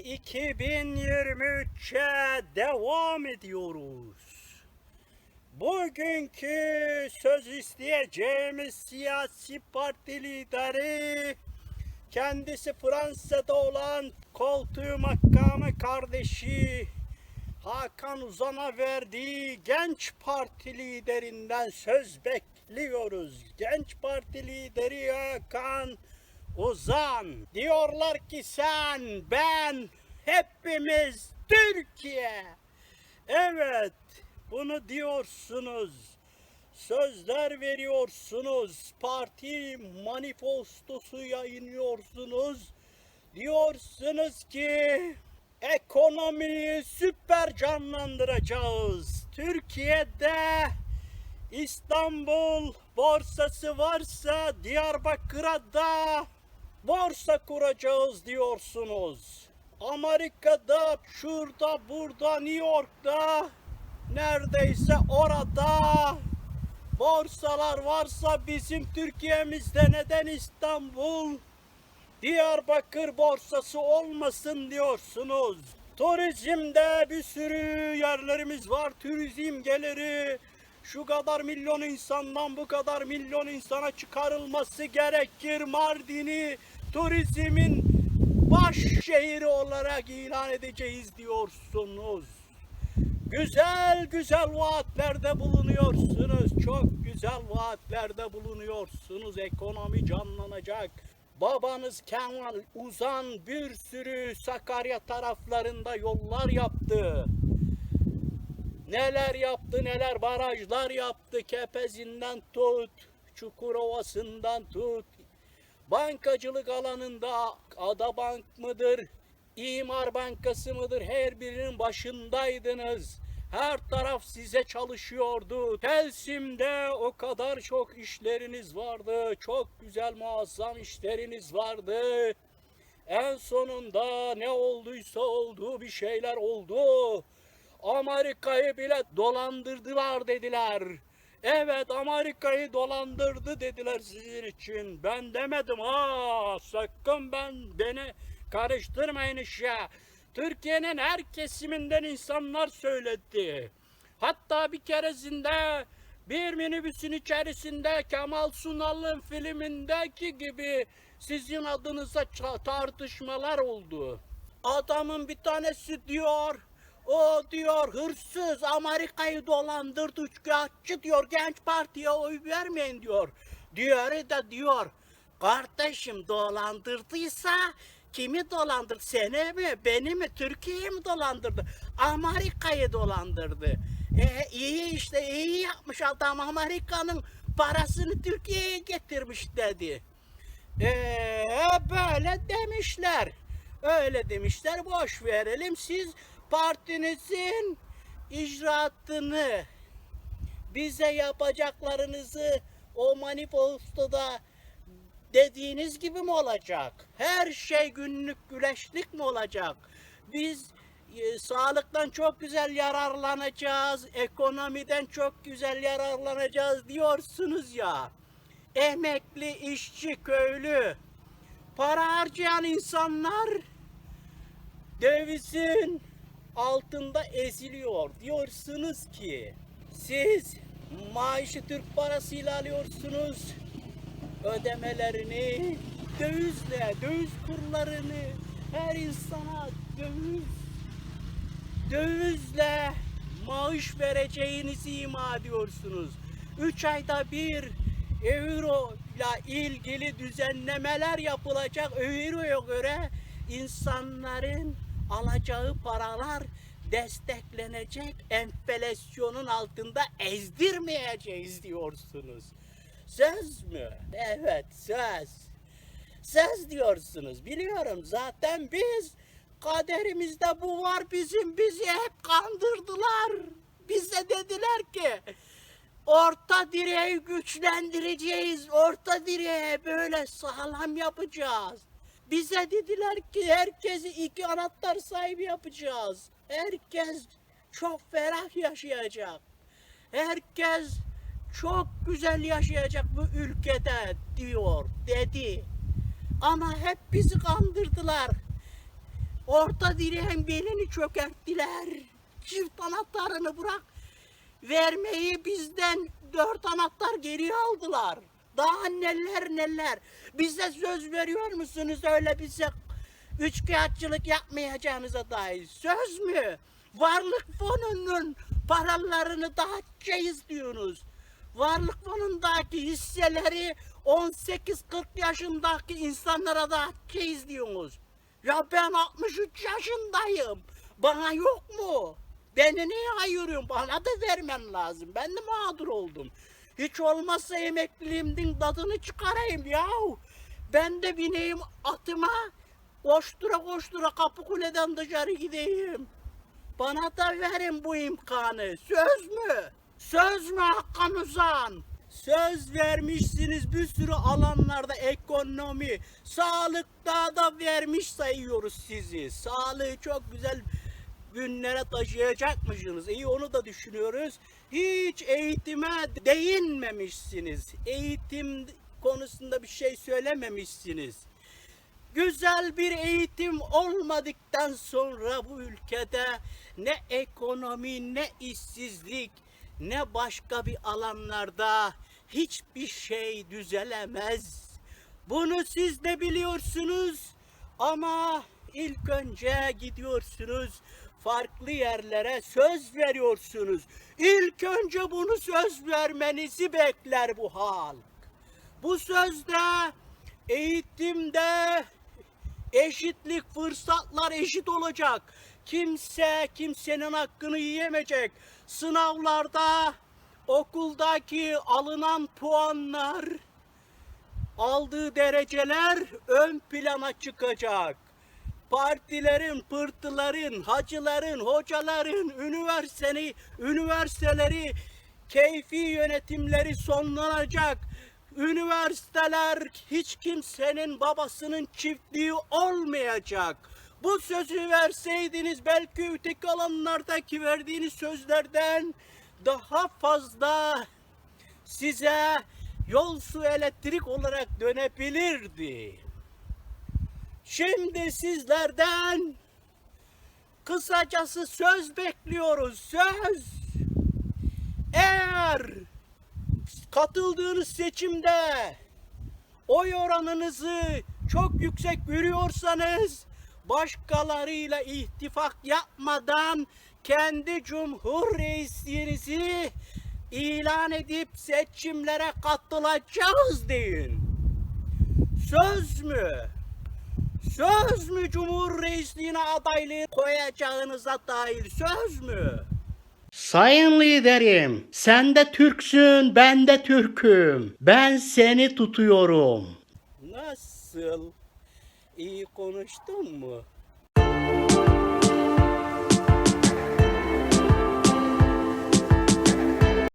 2023'e devam ediyoruz. Bugünkü söz isteyeceğimiz siyasi parti lideri kendisi Fransa'da olan koltuğu makamı kardeşi Hakan Uzan'a verdiği genç parti liderinden söz bekliyoruz. Genç parti lideri Hakan Uzan diyorlar ki sen, ben, hepimiz Türkiye. Evet, bunu diyorsunuz. Sözler veriyorsunuz. Parti manifestosu yayınlıyorsunuz. Diyorsunuz ki ekonomiyi süper canlandıracağız. Türkiye'de İstanbul borsası varsa Diyarbakır'a da borsa kuracağız diyorsunuz. Amerika'da, şurada, burada, New York'ta, neredeyse orada borsalar varsa bizim Türkiye'mizde neden İstanbul, Diyarbakır borsası olmasın diyorsunuz. Turizmde bir sürü yerlerimiz var. Turizm geliri şu kadar milyon insandan bu kadar milyon insana çıkarılması gerekir. Mardin'i turizmin baş şehri olarak ilan edeceğiz diyorsunuz. Güzel güzel vaatlerde bulunuyorsunuz. Çok güzel vaatlerde bulunuyorsunuz. Ekonomi canlanacak. Babanız Kemal Uzan bir sürü Sakarya taraflarında yollar yaptı. Neler yaptı neler barajlar yaptı Kepezinden tut Çukurova'sından tut Bankacılık alanında Adabank mıdır İmar Bankası mıdır her birinin başındaydınız her taraf size çalışıyordu. Telsim'de o kadar çok işleriniz vardı. Çok güzel muazzam işleriniz vardı. En sonunda ne olduysa oldu bir şeyler oldu. Amerika'yı bile dolandırdılar dediler. Evet Amerika'yı dolandırdı dediler sizin için. Ben demedim ha sakın ben beni karıştırmayın işe. Türkiye'nin her kesiminden insanlar söyledi. Hatta bir keresinde bir minibüsün içerisinde Kemal Sunal'ın filmindeki gibi sizin adınıza tartışmalar oldu. Adamın bir tanesi diyor, o diyor hırsız Amerika'yı dolandırdı, üçkağıtçı diyor, genç partiye oy vermeyin diyor. Diğeri de diyor, kardeşim dolandırdıysa kimi dolandırdı? Seni mi, beni mi, Türkiye'yi mi dolandırdı? Amerika'yı dolandırdı. E, iyi işte iyi yapmış adam Amerika'nın parasını Türkiye'ye getirmiş dedi. Ee, böyle demişler. Öyle demişler. Boş verelim. Siz partinizin icraatını bize yapacaklarınızı o manifestoda dediğiniz gibi mi olacak? Her şey günlük güleşlik mi olacak? Biz e, sağlıktan çok güzel yararlanacağız, ekonomiden çok güzel yararlanacağız diyorsunuz ya. Emekli, işçi, köylü, para harcayan insanlar dövizin altında eziliyor. Diyorsunuz ki siz maaşı Türk parasıyla alıyorsunuz ödemelerini dövizle, döviz kurlarını her insana döviz dövizle maaş vereceğinizi ima ediyorsunuz. Üç ayda bir euro ile ilgili düzenlemeler yapılacak. Euroya göre insanların alacağı paralar desteklenecek enflasyonun altında ezdirmeyeceğiz diyorsunuz. Söz mü? Evet söz. Söz diyorsunuz. Biliyorum zaten biz kaderimizde bu var bizim. Bizi hep kandırdılar. Bize dediler ki orta direği güçlendireceğiz. Orta direği böyle sağlam yapacağız. Bize dediler ki herkesi iki anahtar sahibi yapacağız. Herkes çok ferah yaşayacak. Herkes çok güzel yaşayacak bu ülkede diyor dedi. Ama hep bizi kandırdılar. Orta direğin belini çökerttiler. Çift anahtarını bırak. Vermeyi bizden dört anahtar geri aldılar. Daha neler neler. Bize söz veriyor musunuz öyle bize üçkağıtçılık yapmayacağınıza dair? Söz mü? Varlık fonunun paralarını dağıtacağız diyorsunuz. Varlık fonundaki hisseleri 18-40 yaşındaki insanlara dağıtacağız diyorsunuz. Ya ben 63 yaşındayım. Bana yok mu? Beni niye ayırıyorsun? Bana da vermen lazım. Ben de mağdur oldum. Hiç olmazsa emekliliğimin tadını çıkarayım yahu. Ben de bineyim atıma. Koştura koştura kapı kuleden dışarı gideyim. Bana da verin bu imkanı. Söz mü? Söz mü Hakan Uzan? Söz vermişsiniz bir sürü alanlarda ekonomi, sağlıkta da vermiş sayıyoruz sizi. Sağlığı çok güzel günlere taşıyacakmışsınız. İyi onu da düşünüyoruz. Hiç eğitime değinmemişsiniz. Eğitim konusunda bir şey söylememişsiniz. Güzel bir eğitim olmadıktan sonra bu ülkede ne ekonomi ne işsizlik ne başka bir alanlarda hiçbir şey düzelemez. Bunu siz de biliyorsunuz ama ilk önce gidiyorsunuz farklı yerlere söz veriyorsunuz. İlk önce bunu söz vermenizi bekler bu halk. Bu sözde eğitimde eşitlik, fırsatlar eşit olacak. Kimse kimsenin hakkını yiyemeyecek. Sınavlarda okuldaki alınan puanlar, aldığı dereceler ön plana çıkacak. Partilerin, pırtıların, hacıların, hocaların, üniversiteleri, üniversiteleri, keyfi yönetimleri sonlanacak. Üniversiteler hiç kimsenin babasının çiftliği olmayacak. Bu sözü verseydiniz belki öteki alanlardaki verdiğiniz sözlerden daha fazla size yol su elektrik olarak dönebilirdi. Şimdi sizlerden kısacası söz bekliyoruz. Söz. Eğer katıldığınız seçimde oy oranınızı çok yüksek görüyorsanız başkalarıyla ittifak yapmadan kendi cumhur reisliğinizi ilan edip seçimlere katılacağız deyin. Söz mü? Söz mü Cumhur Reisliğine adaylığı koyacağınıza dair söz mü? Sayın liderim, sen de Türksün, ben de Türk'üm. Ben seni tutuyorum. Nasıl? İyi konuştun mu?